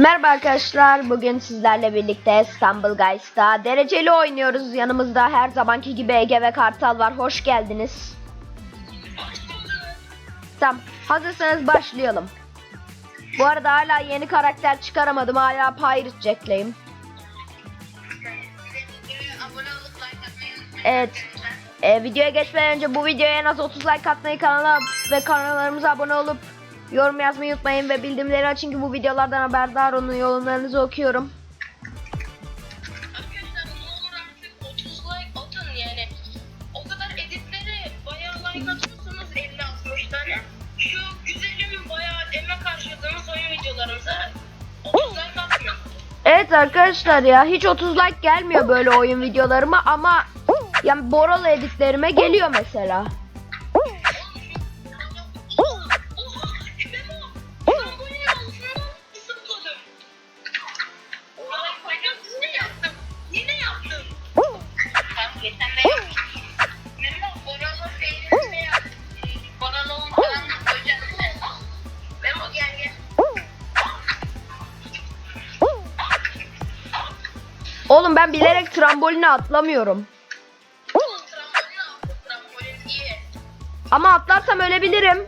Merhaba arkadaşlar. Bugün sizlerle birlikte İstanbul Guys'ta dereceli oynuyoruz. Yanımızda her zamanki gibi Ege ve Kartal var. Hoş geldiniz. Tamam. Hazırsanız başlayalım. Bu arada hala yeni karakter çıkaramadım. Hala Pirate Jack'leyim. Evet. Ee, videoya geçmeden önce bu videoya en az 30 like atmayı kanala ve kanallarımıza abone olup yorum yazmayı unutmayın ve bildirimleri açın ki bu videolardan haberdar olun. Yorumlarınızı okuyorum. Arkadaşlar ne olur artık 30 like atın yani. O kadar editleri bayağı like atıyorsunuz 50-60 tane. Şu güzelim bayağı emek harcadığımız oyun videolarımıza 30 like atmıyorsunuz. Evet arkadaşlar ya hiç 30 like gelmiyor böyle oyun videolarıma ama yani Boralı editlerime geliyor mesela. Bilerek tramboline atlamıyorum. Ama atlarsam ölebilirim.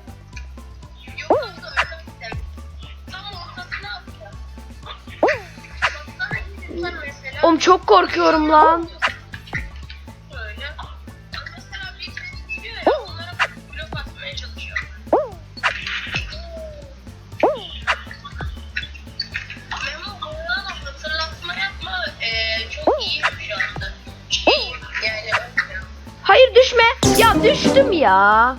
Oğlum çok korkuyorum lan. Ya düştüm ya.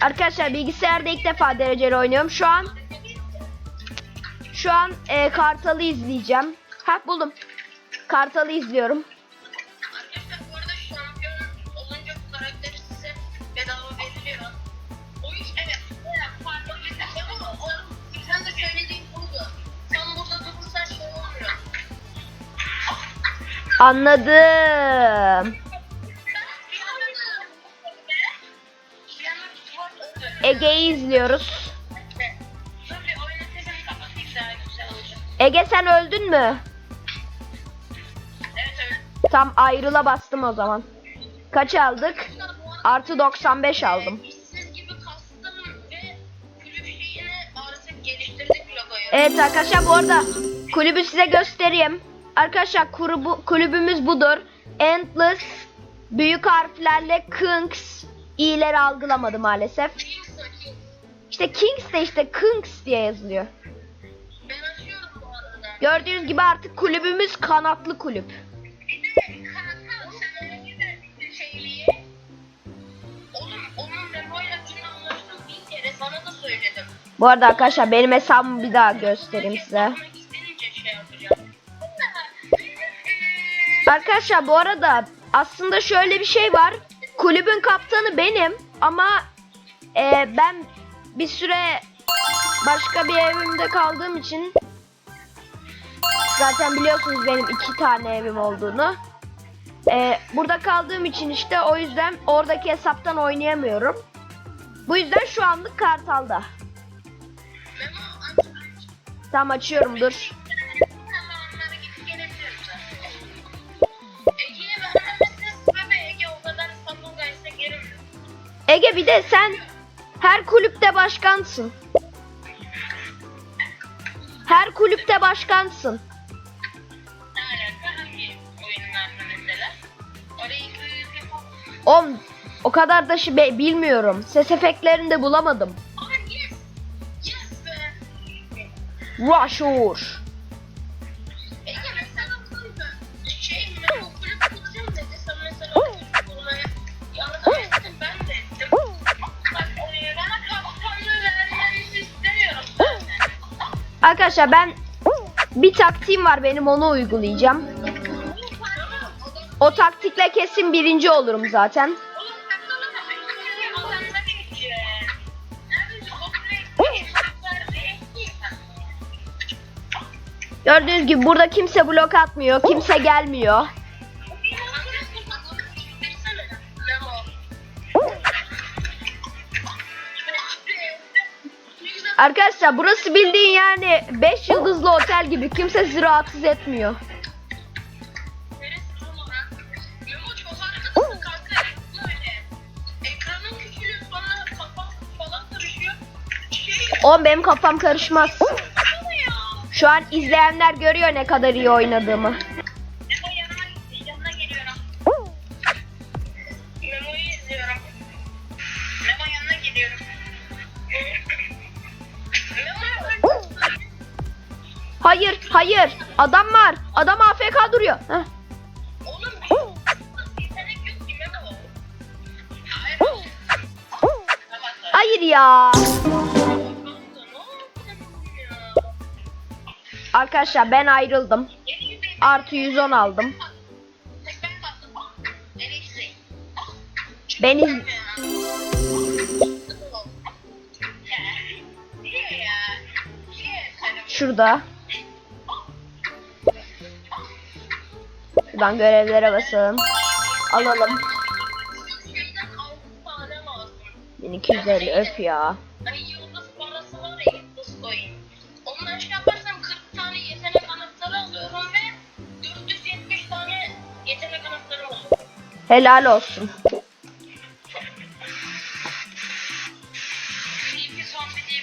Arkadaşlar bilgisayarda ilk defa dereceli oynuyorum. Şu an şu an e, Kartal'ı izleyeceğim. Ha buldum. Kartal'ı izliyorum. Arkadaşlar güzel olacak. Ege sen öldün mü? Tam ayrıla bastım o zaman. Kaç aldık? Artı 95 aldım. Evet arkadaşlar bu arada kulübü size göstereyim. Arkadaşlar kulübü, kulübümüz budur. Endless büyük harflerle Kings i'leri algılamadı maalesef. İşte Kings de işte Kings diye yazılıyor. Gördüğünüz gibi artık kulübümüz kanatlı kulüp. Bu arada arkadaşlar benim hesabımı bir daha göstereyim size. Şey. Arkadaşlar bu arada aslında şöyle bir şey var. Kulübün kaptanı benim ama e, ben bir süre başka bir evimde kaldığım için zaten biliyorsunuz benim iki tane evim olduğunu. E, burada kaldığım için işte o yüzden oradaki hesaptan oynayamıyorum. Bu yüzden şu anlık Kartal'da. Tam açıyorum dur. Ege bir de sen her kulüpte başkansın. Her kulüpte başkansın. Ne alaka hangi oyunlarda mesela? Orayı büyük Oğlum o kadar da şey be- bilmiyorum. Ses efektlerini de bulamadım. Aa yes! Yes be! Rush Hour. Arkadaşlar ben bir taktiğim var benim onu uygulayacağım. O taktikle kesin birinci olurum zaten. Gördüğünüz gibi burada kimse blok atmıyor. Kimse gelmiyor. Arkadaşlar burası bildiğin yani 5 yıldızlı otel gibi. Kimse sizi rahatsız etmiyor. Oğlum benim kafam karışmaz. Şu an izleyenler görüyor ne kadar iyi oynadığımı. Hayır, hayır. Adam var. Adam AFK duruyor. Heh. Hayır. Ya. Arkadaşlar ben ayrıldım. Artı 110 aldım. Ben Şurada. Şuradan görevlere basalım. Alalım. 1250 öf ya. Ay yıldız parası var ya yıldız coin. Ondan yaparsam 40 tane yetenek anahtarı alıyorum ve 470 tane yetenek anahtarı alıyorum. Helal olsun.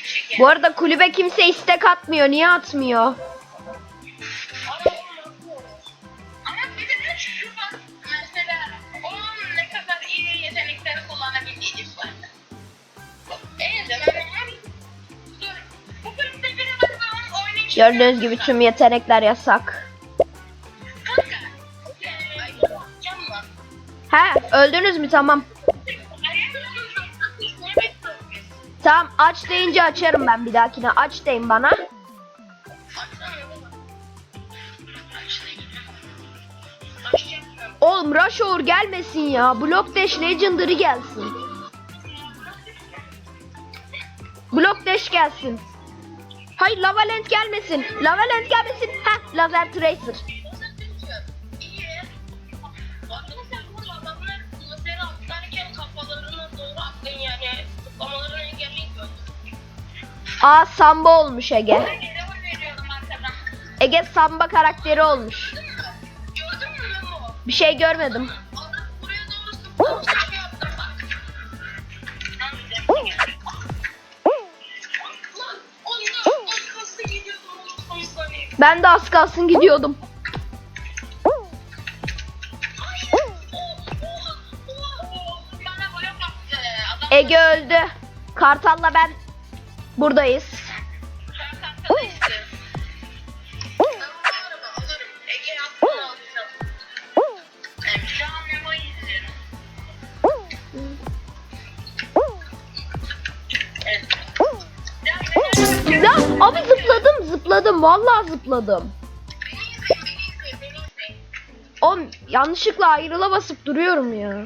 Şey Bu arada kulübe kimse istek atmıyor. Niye atmıyor? Gördüğünüz gibi tüm yetenekler yasak. He öldünüz mü tamam. Tamam aç deyince açarım ben bir dahakine. Aç deyin bana. Oğlum Rush Hour gelmesin ya. Block Dash Legendary gelsin. Block Dash gelsin. Hayır Lavalent gelmesin. Lavalent gelmesin. Heh Laser Tracer. Aa Samba olmuş Ege. Ege Samba karakteri olmuş. Bir şey görmedim. Ben de az kalsın gidiyordum. Ege öldü. Kartal'la ben buradayız. Vallahi zıpladım. Oğlum yanlışlıkla ayrıla basıp duruyorum ya.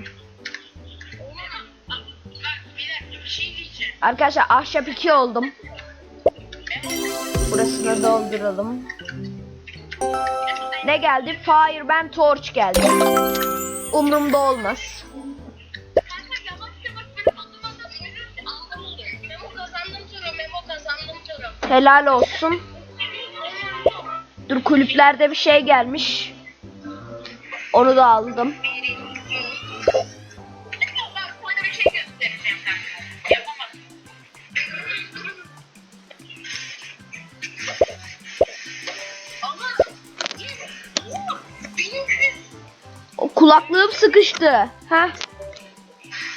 Arkadaşlar ahşap 2 oldum. Burasını dolduralım. Ne geldi? Fireman Torch geldi. Umrumda olmaz. Helal olsun. Dur kulüplerde bir şey gelmiş. Onu da aldım.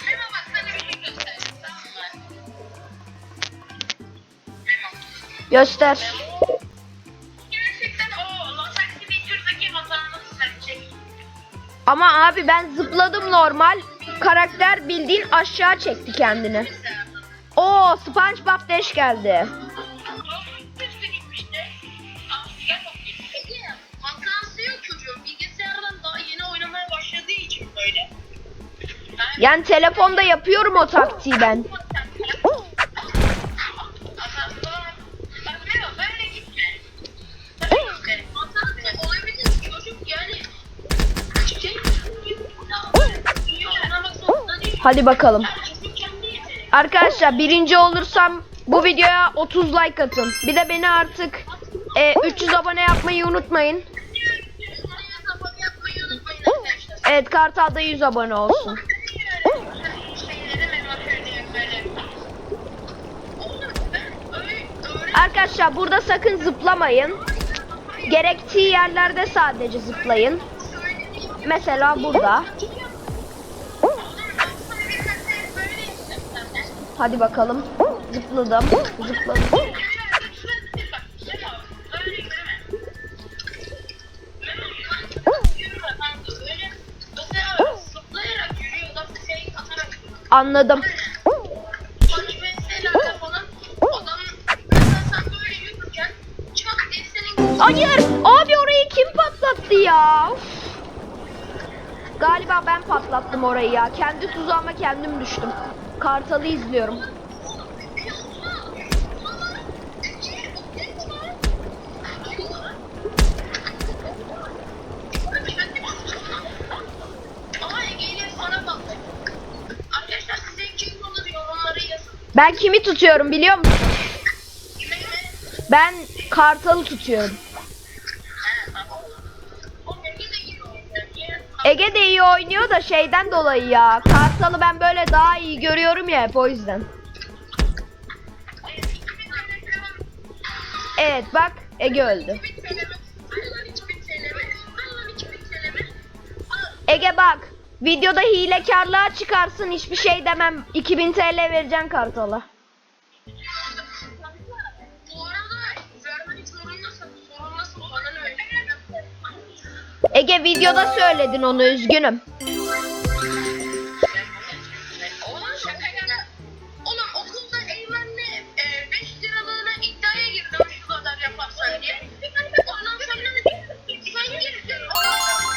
Memo bak sana bir şey Ama abi ben zıpladım normal. Karakter bildiğin aşağı çekti kendini. Oo SpongeBob Dash geldi. Yani telefonda yapıyorum o taktiği ben. Hadi bakalım. Arkadaşlar birinci olursam Bu videoya 30 like atın. Bir de beni artık e, 300 abone yapmayı unutmayın. Evet Kartal'da 100 abone olsun. Arkadaşlar burada sakın zıplamayın. Gerektiği yerlerde sadece zıplayın. Mesela burada. Hadi bakalım. Zıpladım. Zıpladım. Anladım. Hayır. Abi orayı kim patlattı ya? Galiba ben patlattım orayı ya. Kendi tuzağıma kendim düştüm. Kartalı izliyorum. Ben kimi tutuyorum biliyor musun? Ben Kartalı tutuyorum. İyi oynuyor da şeyden dolayı ya. Kartal'ı ben böyle daha iyi görüyorum ya hep o yüzden. Evet bak Ege öldü. Ege bak videoda hilekarlığa çıkarsın hiçbir şey demem. 2000 TL vereceksin Kartal'a. Ege videoda söyledin onu üzgünüm. Oğlum şaka ya. Oğlum okulda Eymen'le 5 liralığına iddiaya girdim şu kadar yaparsan diye. Ondan sonra sen girdin.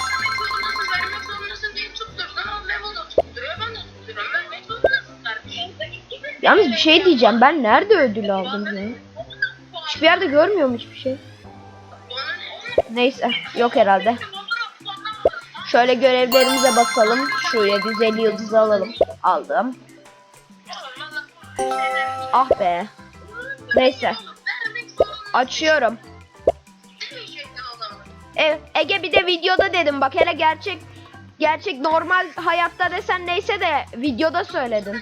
Vermek zorundasın, vermek zorundasın diye tutturdun. O Memo da tutturuyor, ben de tutturuyorum. Vermek zorundasın kardeşim. Yalnız bir şey diyeceğim ben nerede ödül aldım ya? Hiçbir yerde görmüyorum hiçbir şey. Neyse yok herhalde. Şöyle görevlerimize bakalım. Şu 750 yıldızı alalım. Aldım. Ah be. Neyse. Açıyorum. E, Ege bir de videoda dedim bak hele gerçek gerçek normal hayatta desen neyse de videoda söyledin.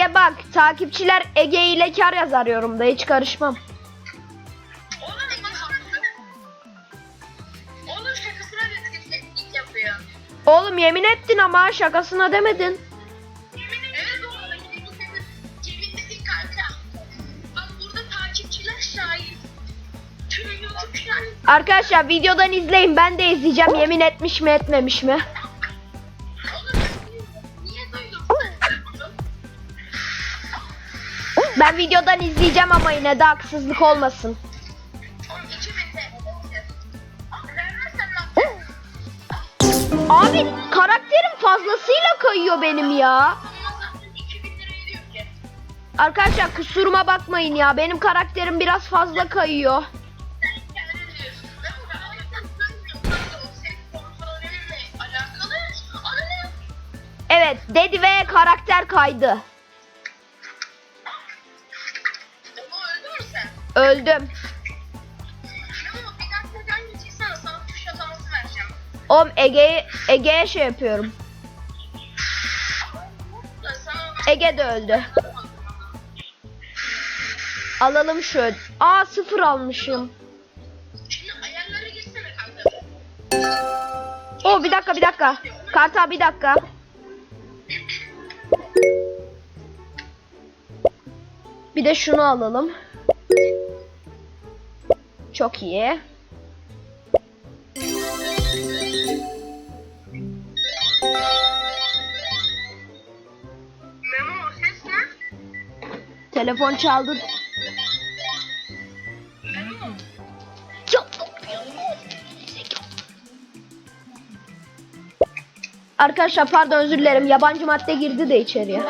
Ege bak takipçiler Ege ile kar yazar yorumda hiç karışmam. Oğlum yemin ettin ama şakasına demedin. Arkadaşlar videodan izleyin ben de izleyeceğim yemin etmiş mi etmemiş mi. Videodan izleyeceğim ama yine de haksızlık olmasın. Oğlum 2000 TL. Abi karakterim fazlasıyla kayıyor benim ya. Ama zaten 2000 liraya diyor ki. Arkadaşlar kusuruma bakmayın ya benim karakterim biraz fazla kayıyor. Evet dedi ve karakter kaydı. Vereceğim. Oğlum Ege'ye Ege'ye şey yapıyorum. Ege de öldü. Alalım öd- Aa sıfır almışım. Oo bir dakika bir dakika. Kartal bir dakika. Bir de şunu alalım. Çok iyi. Telefon çaldı. Arkadaşlar pardon özür dilerim. Yabancı madde girdi de içeriye.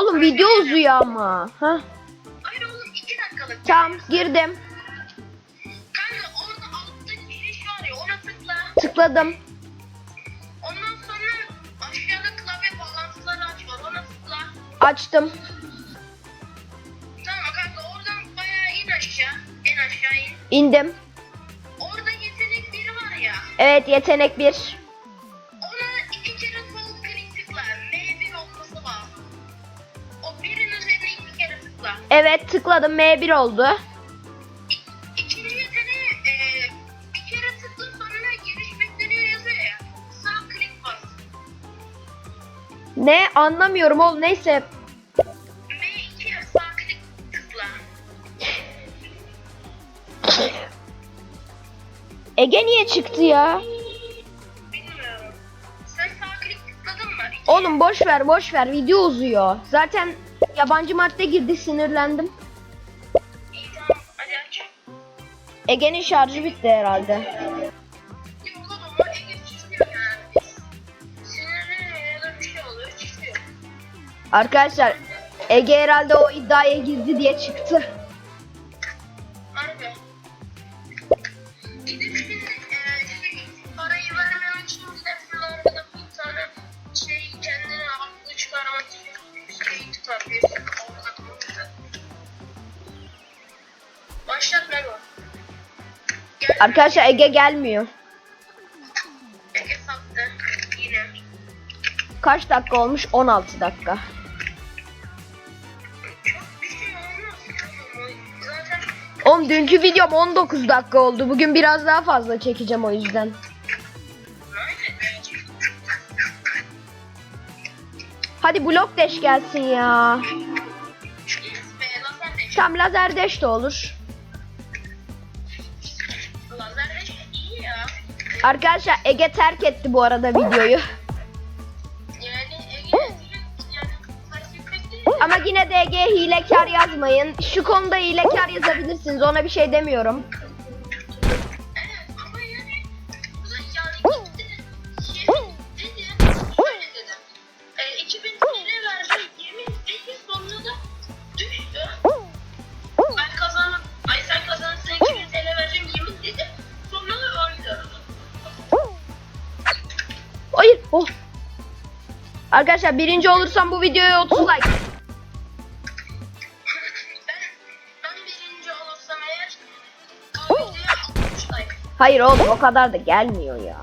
Oğlum video uzuyor ama. Ha? Hayır oğlum Tamam girdim. Kanka orada altta giriş var ya ona tıkla. Tıkladım. Ondan sonra aşağıda klavye bağlantıları aç var ona tıkla. Açtım. Tamam kanka oradan bayağı in aşağı. En aşağı in. İndim. Orada yetenek biri var ya. Evet yetenek 1. Sağ klik bas. Ne anlamıyorum oğlum neyse. M2'ye sağ klik tıkla. Ege niye çıktı ya? Bilmiyorum. Sen sağ klik tıkladın mı? Oğlum boş ver boş ver video uzuyor. Zaten yabancı madde girdi sinirlendim. Ege'nin şarjı bitti herhalde. Arkadaşlar Ege herhalde o iddiaya girdi diye çıktı. Arkadaşlar Ege gelmiyor. Ege sattı. Yine. Kaç dakika olmuş? 16 dakika. Şey Oğlum dünkü videom 19 dakika oldu. Bugün biraz daha fazla çekeceğim o yüzden. Hadi blok deş gelsin ya. Tam lazer deş de olur. Arkadaşlar Ege terk etti bu arada videoyu. Ama yine de Ege'ye hilekar yazmayın. Şu konuda hilekar yazabilirsiniz. Ona bir şey demiyorum. Oh. Arkadaşlar birinci olursam bu videoya 30 like. ben, ben birinci olursam eğer bu videoya 60 like. Hayır oğlum o kadar da gelmiyor. Ya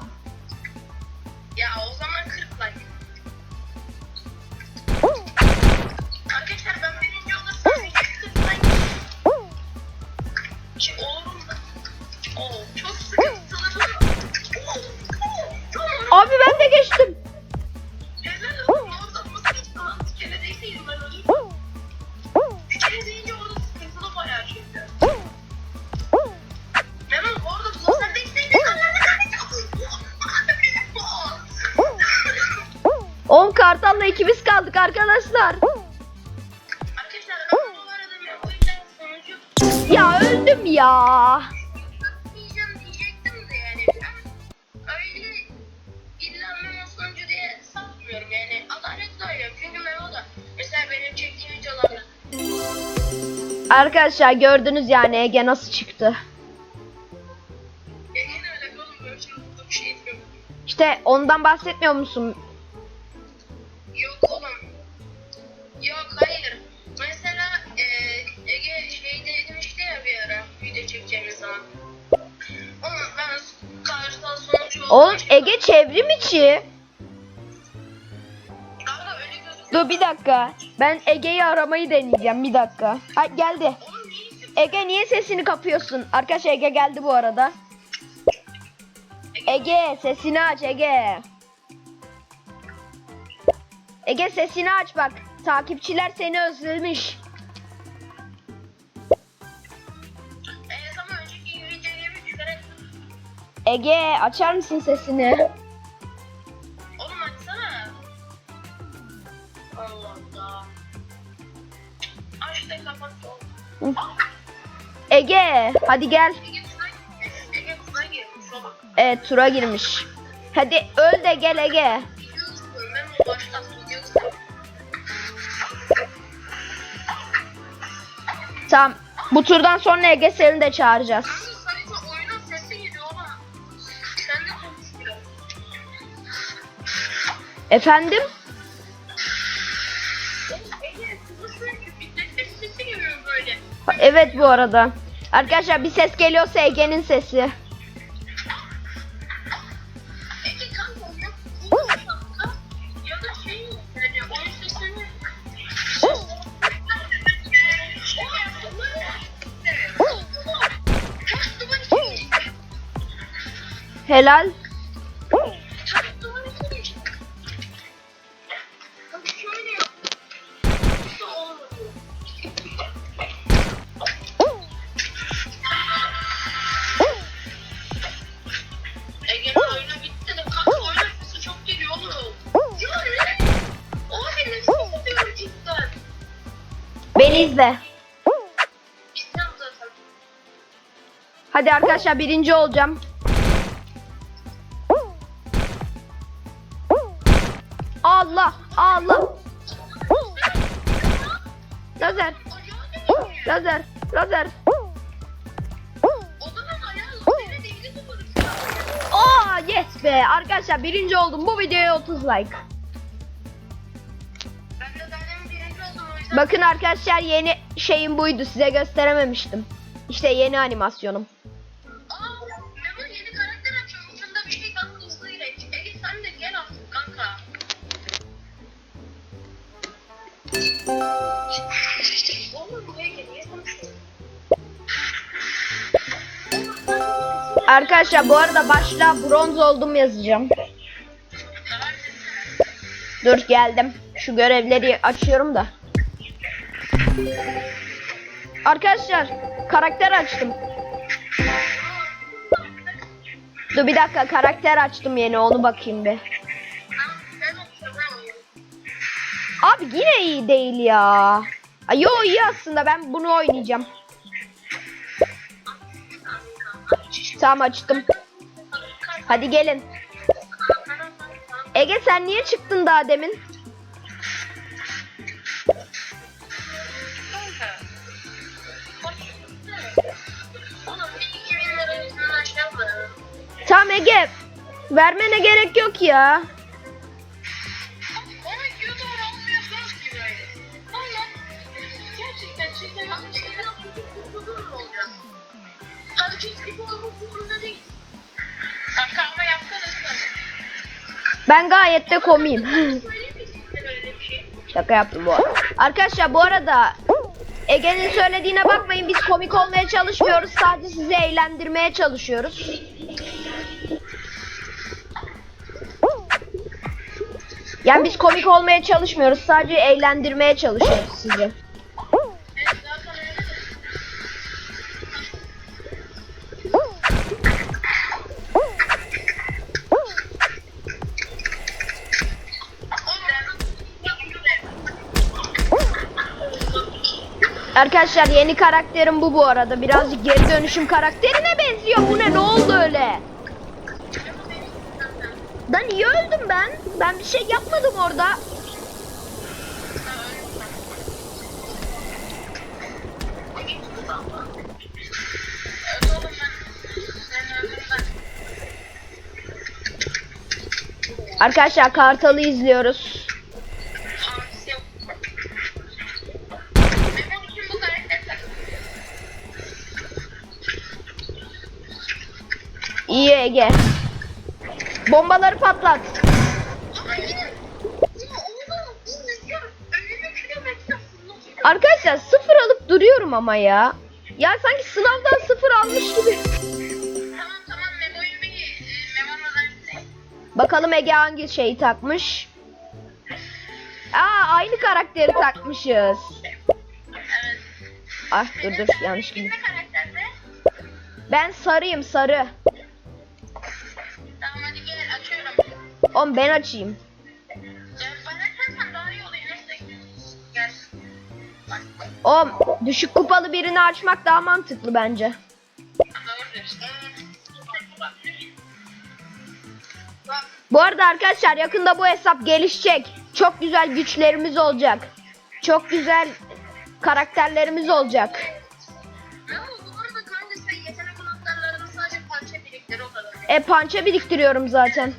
oğlum? Böyle şey burada bir şey yok. İşte ondan bahsetmiyor musun? Oğlum Ege çevrim içi. Dur bir dakika. Ben Ege'yi aramayı deneyeceğim bir dakika. Ha geldi. Ege niye sesini kapıyorsun? Arkadaşlar Ege geldi bu arada. Ege sesini aç Ege. Ege sesini aç bak. Takipçiler seni özlemiş. Ege açar mısın sesini? Oğlum açsana. Allah Allah. Aç da kapat. Ege hadi gel. Ege Tuna girmiş. Ege girmiş. Evet tura girmiş. Hadi öl de gel Ege. Ben o baştan ısıyorum. Tamam. Bu turdan sonra Ege Sel'i de çağıracağız. Böyle. Evet bu arada. Arkadaşlar bir ses geliyorsa Ege'nin sesi. Ege Hadi arkadaşlar birinci olacağım. Allah Allah. Lazer lazer lazer. Aa yes be arkadaşlar birinci oldum bu videoya 30 like. Bakın arkadaşlar yeni şeyim buydu size gösterememiştim. İşte yeni animasyonum. Arkadaşlar bu arada başta bronz oldum yazacağım. Dur geldim. Şu görevleri açıyorum da. Arkadaşlar karakter açtım. Dur bir dakika karakter açtım yeni onu bakayım bir. Abi yine iyi değil ya. Ay, yo iyi aslında ben bunu oynayacağım. Tamam açtım. Hadi gelin. Ege sen niye çıktın daha demin? Tamam Ege. Vermene gerek yok ya. Ben gayet de komiyim. Şaka yaptım bu arada. Arkadaşlar bu arada Ege'nin söylediğine bakmayın biz komik olmaya çalışmıyoruz. Sadece sizi eğlendirmeye çalışıyoruz. Yani biz komik olmaya çalışmıyoruz. Sadece eğlendirmeye çalışıyoruz sizi. Arkadaşlar yeni karakterim bu bu arada. Birazcık geri dönüşüm karakterine benziyor. Bu ne? Ne oldu öyle? Lan niye öldüm ben? Ben bir şey yapmadım orada. Arkadaşlar Kartal'ı izliyoruz. İyi Ege. Bombaları patlat. Ama yine. Ya oğlum bu rüzgar 50 kilometre fırlatıyor. Arkadaşlar sıfır alıp duruyorum ama ya. Ya sanki sınavdan sıfır almış gibi. Bakalım Ege hangi şeyi takmış. Aa aynı karakteri takmışız. Evet. Ah dur dur yanlış gibi. Ben sarıyım sarı. Oğlum ben açayım. Oğlum düşük kupalı birini açmak daha mantıklı bence. Bu arada arkadaşlar yakında bu hesap gelişecek. Çok güzel güçlerimiz olacak. Çok güzel karakterlerimiz olacak. E pança biriktiriyorum zaten.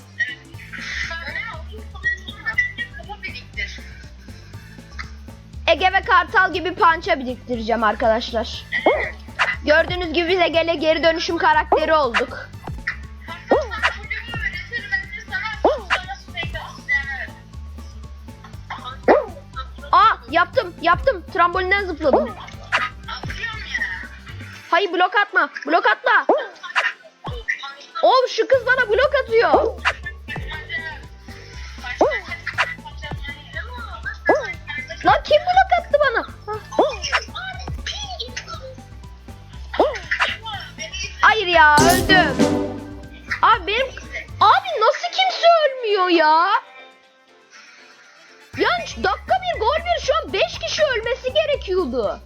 Ege ve Kartal gibi pança biriktireceğim arkadaşlar. Gördüğünüz gibi biz Ege'yle geri dönüşüm karakteri olduk. Aa yaptım yaptım. Trambolinden zıpladım. Hayır blok atma. Blok atma. Oğlum şu kız bana blok atıyor. Ya öldüm. Abi benim... Abi nasıl kimse ölmüyor ya? Yani dakika bir gol bir şu an 5 kişi ölmesi gerekiyordu.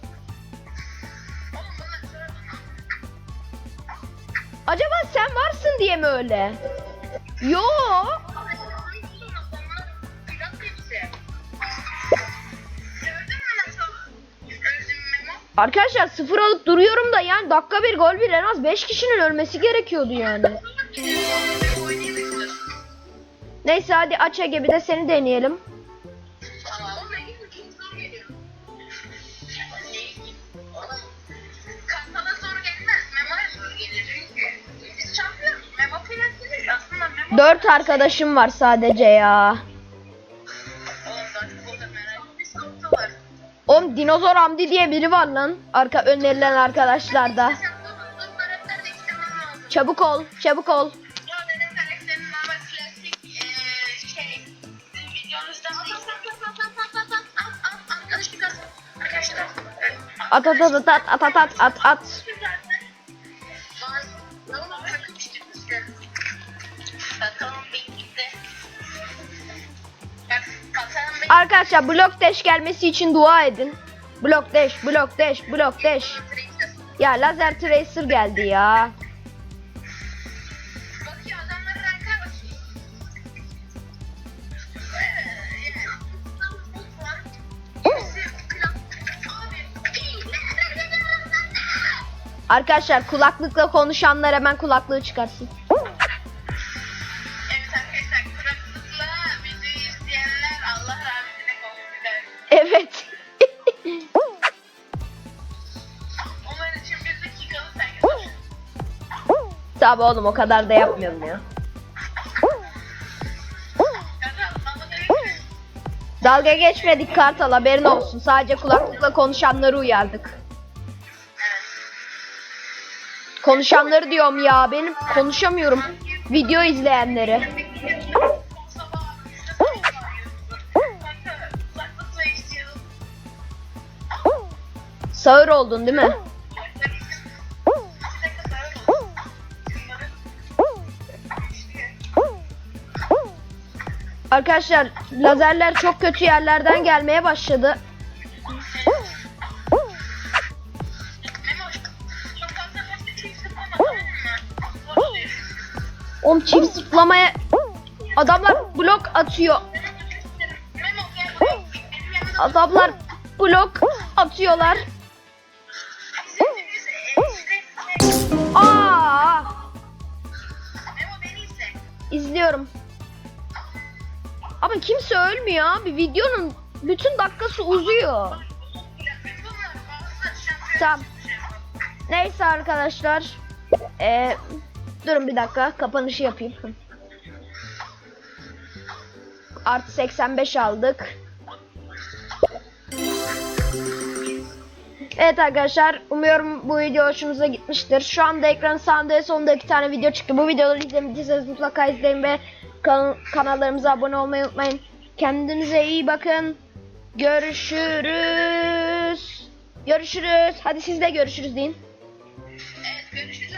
Acaba sen varsın diye mi öyle? Yo. Arkadaşlar sıfır alıp duruyorum da yani dakika bir gol bir en az 5 kişinin ölmesi gerekiyordu yani. Neyse hadi aç Ege bir de seni deneyelim. 4 arkadaşım var sadece ya. Oğlum dinozor Hamdi diye biri var lan. Arka önerilen arkadaşlarda. Çabuk ol, çabuk ol. Şey. At. At at at at at at at at Arkadaşlar blok dash gelmesi için dua edin. Blok dash, blok dash, blok dash. Ya lazer tracer geldi ya. Arkadaşlar kulaklıkla konuşanlar hemen kulaklığı çıkarsın. Tabi oğlum o kadar da yapmıyorum ya. Dalga geçmedik Kartal haberin olsun. Sadece kulaklıkla konuşanları uyardık. Konuşanları diyorum ya. Benim konuşamıyorum. Video izleyenleri. Sağır oldun değil mi? Arkadaşlar lazerler çok kötü yerlerden gelmeye başladı. Oğlum çift zıplamaya adamlar blok atıyor. Adamlar blok atıyorlar. Aa! İzliyorum. Ama kimse ölmüyor abi. Videonun bütün dakikası uzuyor. Tamam. Neyse arkadaşlar. Ee, durun bir dakika. Kapanışı yapayım. Artı 85 aldık. Evet arkadaşlar umuyorum bu video hoşunuza gitmiştir. Şu anda ekran sağında sonunda iki tane video çıktı. Bu videoları izlemediyseniz mutlaka izleyin ve kan- kanallarımıza abone olmayı unutmayın. Kendinize iyi bakın. Görüşürüz. Görüşürüz. Hadi siz de görüşürüz deyin. Evet